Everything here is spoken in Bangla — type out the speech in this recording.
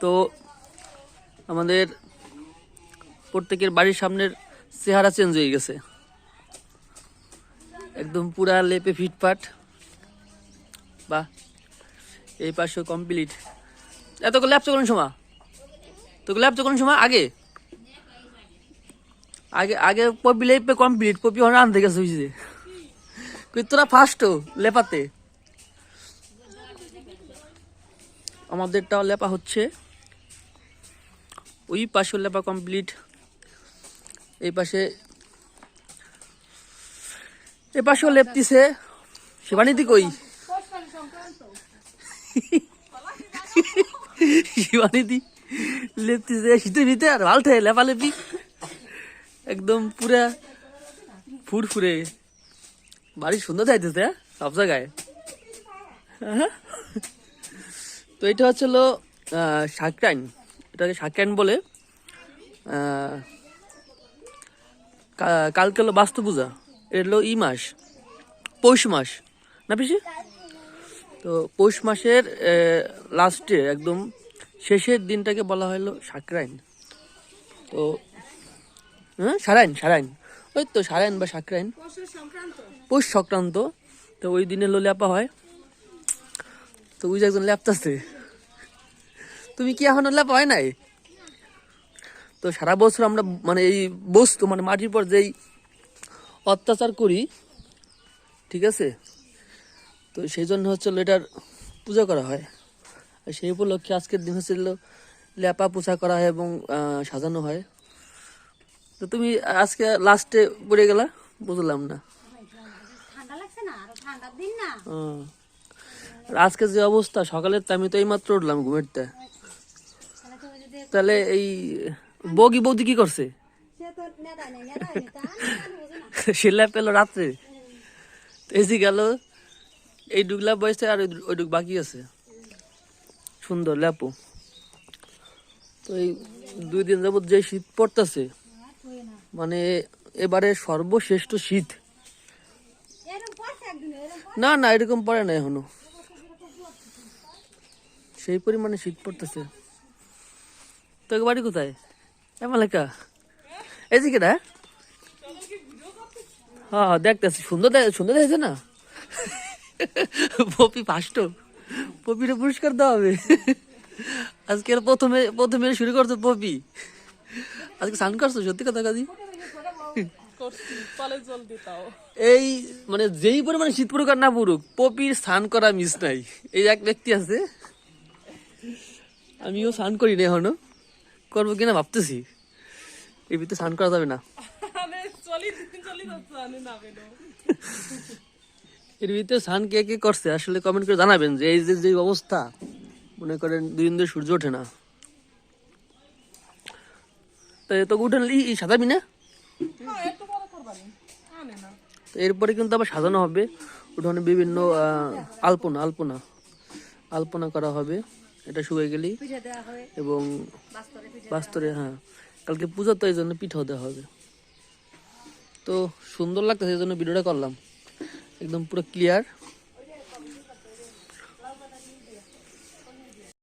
তো আমাদের প্রত্যেকের বাড়ির সামনের চেহারা চেঞ্জ হয়ে গেছে। একদম পুরা লেপে ফিটফাট। বাহ, এই পাশেও কমপ্লিট এত ল্যাপচ কোন সময় তোকে ল্যাপচ কোন সময় আগে? আগে আগে পপি লেপে কমপ্লিট পপি অনেক আনতে গেছে বুঝছে কই, তোরা ফার্স্ট লেপাতে? আমাদেরটাও লেপা হচ্ছে। ওই পাশেও লেপা কমপ্লিট এই পাশে। এই পাশেও লেপতিছে। শিবানীতি কই? শিবানীতি লেপতিছে। শীতের ভিতরে আর ভালতে লেপালেপি। একদম পুরা ফুরফুরে। বাড়ি সুন্দর যাইতেছে হ্যাঁ? সব জায়গায়। হ্যাঁ? তো এটা হচ্ছে হলো শাকরাইন এটাকে শাকরাইন বলে কালকে হলো বাস্তু পূজা, এটা হলো ই মাস, পৌষ মাস, না পিসি? তো পৌষ মাসের লাস্টে একদম শেষের দিনটাকে বলা হলো সাকরাইন। তো হ্যাঁ সারাইন সারাইন। ওই তো সারাইন বা সাকরাইন। পৌষ সংক্রান্ত। তো ওই দিনে হলো ল্যাপা হয়। তো ওই যে একজন ল্যাপতাছে। তুমি কি এখনও ল্যাপা হয় নাই? তো সারা বছর আমরা মানে এই বস্তু মানে মাটির পর যেই অত্যাচার করি ঠিক আছে? তো সেই জন্য হচ্ছে এটার পূজা করা হয়। আর সেই উপলক্ষে আজকের দিন হচ্ছে হলো লেপা পূজা করা হয় এবং সাজানো হয়। তো তুমি আজকে লাস্টে পড়ে গেলা? বুঝলাম না। আজকে যে অবস্থা সকালের তো আমি তো এই মাত্র উঠলাম ঘুমের তাহলে এই বগি বৌদি কি করছে? ল্যাপ পেল রাত্রে। এসে গেল এই ডুগলা বয়সে আর ওই- ডুগ বাকি আছে। সুন্দর ল্যাপো তো এই দুই দিন যাবত যে শীত পড়তেছে মানে এবারে সর্বশ্রেষ্ঠ শীত। না না এরকম পড়ে না এখনও। সেই পরিমাণে শীত পড়তেছে। তোকে বাড়ি কোথায়? এমালেকা এদিকে না? হ্যাঁ হ্যাঁ দেখতেছি। সুন্দর সুন্দর দেখেছে না? পপি ফার্স্ট পপিরে পুরস্কার দেওয়া হবে। আজকে প্রথমে প্রথমে শুরু করছ পপি। আজকে স্নান করছ? সত্যি কথা দিতাও এই মানে যেই পরিমাণে শীত পড়ুক না পড়ুক, পপির স্নান করা মিস নাই। এই এক ব্যক্তি আছে। আমিও স্নান করি না এখনও। করব কিনা ভাবতেছি। এই ভিতরে স্নান করা যাবে না। এর ভিতরে স্নান কে কে করছে? আসলে কমেন্ট করে জানাবেন যে এই যে যে অবস্থা মনে করেন দুই দিন ধরে সূর্য ওঠে না। তো তো উঠেন ই সাজাবি না। তো এরপরে কিন্তু আবার সাজানো হবে। উঠোনে বিভিন্ন আহ, আলপনা আলপনা। আলপনা করা হবে। এটা দেওয়া হয়। এবং বাস্তরে বাস্তরে হ্যাঁ। কালকে পূজা তো এই জন্য পিঠাও দেওয়া হবে। তো সুন্দর লাগতেছে এই জন্য ভিডিওটা করলাম। একদম পুরো ক্লিয়ার